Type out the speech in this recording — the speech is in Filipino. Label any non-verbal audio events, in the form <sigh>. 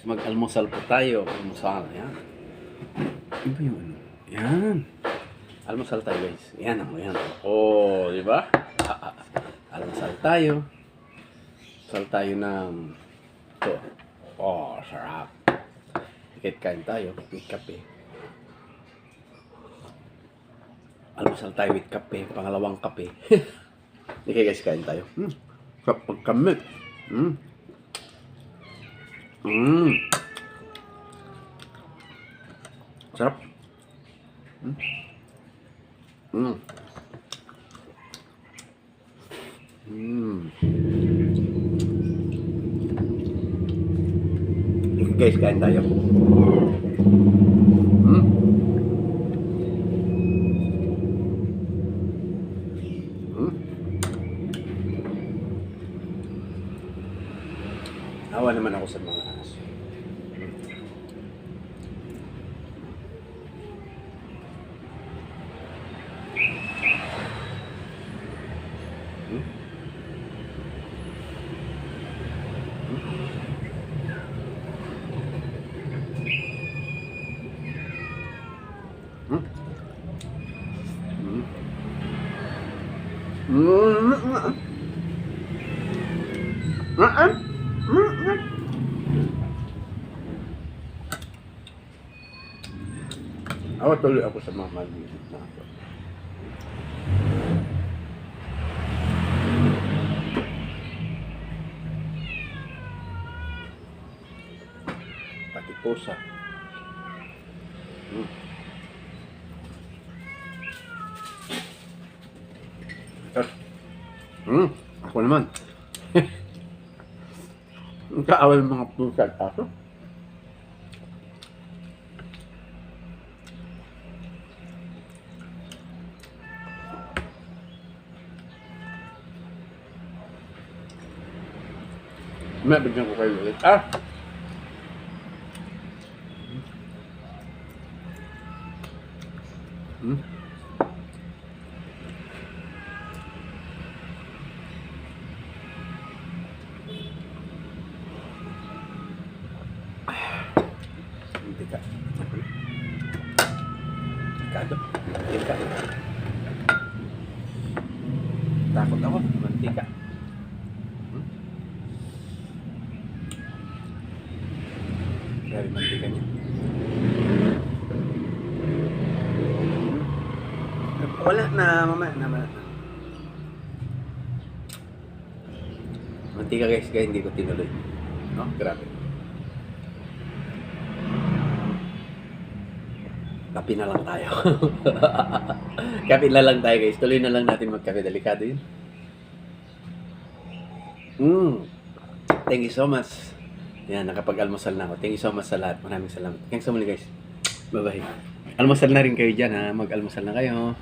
So, mag-almusal po tayo. Almusal. Yan. Iba yung ano. Yan. Almusal tayo guys. Yan ako. Yan. Oh, di ba? Ah, ah. Almusal tayo. Almusal tayo ng ito. Oh, sarap. Tikit kain tayo. With kape. Almusal tayo with kape. Pangalawang kape. <laughs> Hindi guys, kain tayo. Hmm. Sarap pagkamit. Hmm. Hmm. Sarap. Hmm. Hmm. Sige guys, kain tayo. Awa naman ako sa mga aso. Hmm? Hmm? Hmm? Hmm? Hmm? Hmm? Hmm? Ako tuloy ako sa mga maliit na ako. Pati pusa. Hmm. Hmm, ako naman. <laughs> Ang kaawal mga pusa at aso. May bigyan ko kayo ulit. Ah! Hmm? Mantika. Kado. Mantika. Takot ako. Mantika. Hmm? Dari mantika niya. Wala na, mamaya na, mamaya na. Mantika guys, kaya hindi ko tinuloy. No? Grabe. Kape na lang tayo. <laughs> Kape na lang tayo guys. Tuloy na lang natin magkape. Delikado yun. Mm. Thank you so much. Yan, nakapag-almusal na ako. Thank you so much sa lahat. Maraming salamat. Thanks so muli guys. Bye-bye. Almusal na rin kayo dyan ha. Mag-almusal na kayo.